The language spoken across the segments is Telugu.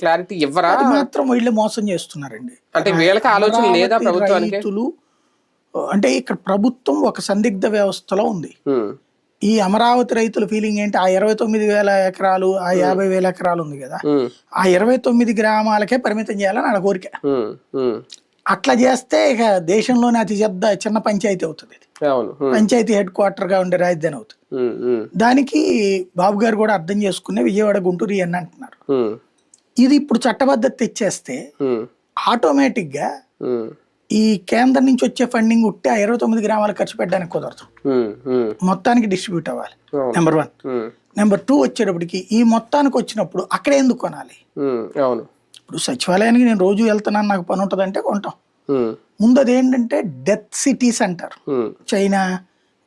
క్లారిటీ ఇవ్వరా? అది మాత్రం వీళ్ళు మోసం చేస్తున్నారండి. అంటే వీళ్ళకి ఆలోచన లేదా ప్రభుత్వానికి? రైతులు అంటే ఇక్కడ ప్రభుత్వం ఒక సందిగ్ధ వ్యవస్థలో ఉంది. ఈ అమరావతి రైతుల ఫీలింగ్ ఏంటి? ఆ ఇరవై తొమ్మిది వేల ఎకరాలు ఆ యాభై వేల ఎకరాలు ఉంది కదా. ఆ ఇరవై తొమ్మిది గ్రామాలకే పరిమితం చేయాలని నా కోరిక. అట్లా చేస్తే ఇక దేశంలోనే అతి పెద్ద చిన్న పంచాయతీ అవుతుంది పంచాయతీ హెడ్ క్వార్టర్గా ఉండే రాజధాని అవుతుంది. దానికి బాబు గారు కూడా అర్థం చేసుకునే విజయవాడ గుంటూరు ఇవన్నీ అంటున్నారు. ఇది ఇప్పుడు చట్టబద్ధత తెచ్చేస్తే ఆటోమేటిక్గా ఈ కేంద్రం నుంచి వచ్చే ఫండింగ్ ఉట్టి ఆ ఇరవై తొమ్మిది గ్రామాలకు ఖర్చు పెట్టడానికి కుదరదు. మొత్తానికి డిస్ట్రిబ్యూట్ అవ్వాలి. నెంబర్ వన్ నెంబర్ టూ వచ్చేటప్పటికి ఈ మొత్తానికి వచ్చినప్పుడు అక్కడే ఎందుకు కొనాలి? అవును. ఇప్పుడు సచివాలయానికి నేను రోజు వెళ్తున్నాను నాకు పని ఉంటుందంటే కొంటాం. ఉమ్, ముందు అదేంటంటే డెత్ సిటీస్ అంటారు చైనా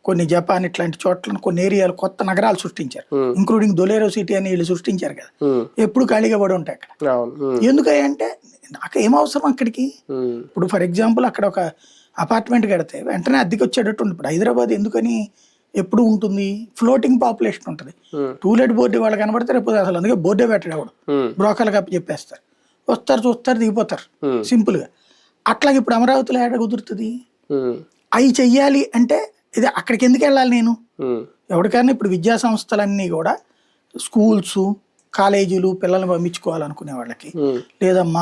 కొన్ని జపాన్ ఇట్లాంటి చోట్ల కొన్ని ఏరియాలు కొత్త నగరాలు సృష్టించారు. ఇంక్లూడింగ్ దొలేరో సిటీ అని వీళ్ళు సృష్టించారు కదా. ఎప్పుడు ఖాళీగా పడి ఉంటాయి అక్కడ. ఎందుకంటే నాకు ఏం అవసరం అక్కడికి? ఇప్పుడు ఫర్ ఎగ్జాంపుల్ అక్కడ ఒక అపార్ట్మెంట్ కడితే వెంటనే అద్దెకి వచ్చేటట్టు ఇప్పుడు హైదరాబాద్ ఎందుకని ఎప్పుడు ఉంటుంది? ఫ్లోటింగ్ పాపులేషన్ ఉంటుంది. టూలెట్ బోర్డు వాళ్ళు కనబడితే రేపు అసలు అందుకే బోర్డే పెట్టడం బ్రోకర్లకు అప్పు చెప్పేస్తారు. వస్తారు చూస్తారు దిగిపోతారు. సింపుల్గా. అట్లాగే ఇప్పుడు అమరావతిలో ఏడ కుదురుతుంది? అవి చెయ్యాలి అంటే ఇది అక్కడికి ఎందుకు వెళ్ళాలి నేను ఎవరికైనా ఇప్పుడు విద్యా సంస్థలన్నీ కూడా స్కూల్స్ కాలేజీలు పిల్లల్ని పంపించుకోవాలనుకునే వాళ్ళకి. లేదా మా